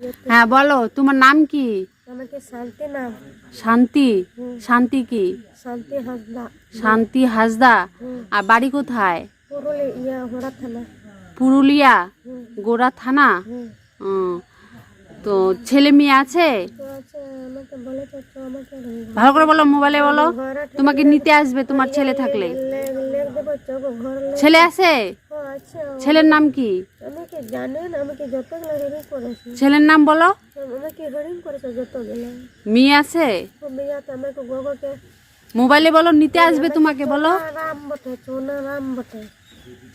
হ্যাঁ বলো তোমার নাম কি আমাকে শান্তি নাম শান্তি শান্তি কি শান্তি হাসদা শান্তি হাসদা আর বাড়ি কোথায় পুরুলি ইয়া থানা পুরুলিয়া গোড়া থানা। তো ছেলে মেয়ে আছে ভালো করে বলো মোবাইলে বলো তোমাকে নিতে আসবে তোমার ছেলে থাকলে ছেলে আছে ছেলের নাম কি জানেন আমি কি যতগুলো রিডিং করেছি। ছেলের নাম বলো। আমাকে রিডিং করেছে যতগুলো। মেয়ে আছে? ও মেয়াতে আমাকে গোগোকে। মোবাইলে বলো নিতে আসবে তোমাকে বলো। রাম বটে চুনা রাম বটে।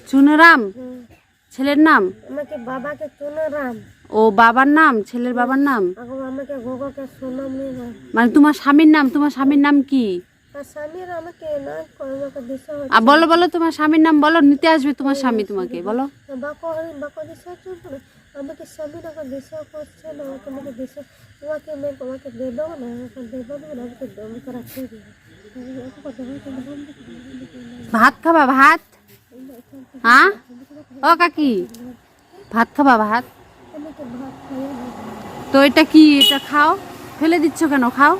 চুনরাম হুম। ছেলের নাম? আমাকে বাবাকে চুনা রাম। ও বাবার নাম? ছেলের বাবার নাম? আমাকে গোগোকে মানে তোমার স্বামীর নাম তোমার স্বামীর নাম কি? আর বলো বলো তোমার স্বামীর নাম বলো নিতে আসবে তোমার স্বামী তোমাকে বলো। আমাকে আমাকে দিশা করছে না তোমাকে দিশা তোমাকে আমি তোমাকে দেবো না আমাকে দেবো না আমাকে দম করে ভাত খাবা ভাত? হ্যাঁ? ও কাকি ভাত খাবা ভাত? তো এটা কি এটা খাও? ফেলে দিচ্ছ কেন খাও?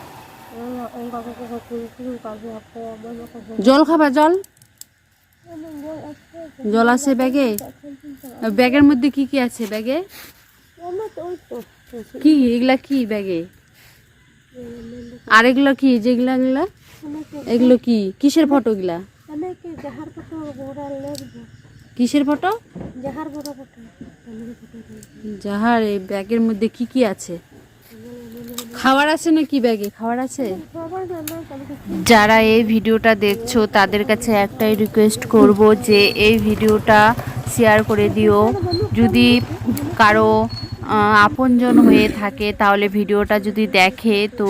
জল খাবা জল? জল আছে ব্যাগে? ব্যাগের মধ্যে কি কি আছে ব্যাগে? কি এগুলা কি ব্যাগে? আর এগুলো কি যেগুলা এগুলা এগুলো? কি? কিসের ফটো গুলা কিসের ফটো? যাহার এই ব্যাগের মধ্যে কি কি আছে? খাবার আছে নাকি ব্যাগে? খাবার আছে? যারা এই ভিডিওটা দেখছ, তাদের কাছে একটাই রিকোয়েস্ট করব যে এই ভিডিওটা শেয়ার করে দিও। যদি কারও আপনজন হয়ে থাকে, তাহলে ভিডিওটা যদি দেখে, তো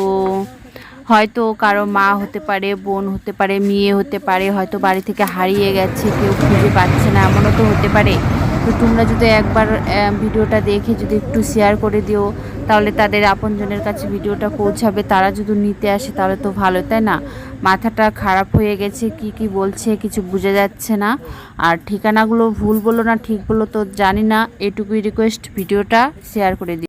হয়তো কারও মা হতে পারে, বোন হতে পারে, মেয়ে হতে পারে, হয়তো বাড়ি থেকে হারিয়ে গেছে, কেউ খুঁজে পাচ্ছে না, এমনও তো হতে পারে। তো তোমরা যদি একবার ভিডিওটা দেখে যদি একটু শেয়ার করে দিও তাহলে তাদের আপনজনের কাছে ভিডিওটা পৌঁছাবে, তারা যদি নিতে আসে তাহলে তো ভালো, তাই না? মাথাটা খারাপ হয়ে গেছে, কি কি বলছে কিছু বোঝা যাচ্ছে না। আর ঠিকানাগুলো ভুল বলো না, ঠিক বলো তো জানি না, এটুকুই রিকোয়েস্ট ভিডিওটা শেয়ার করে দিও।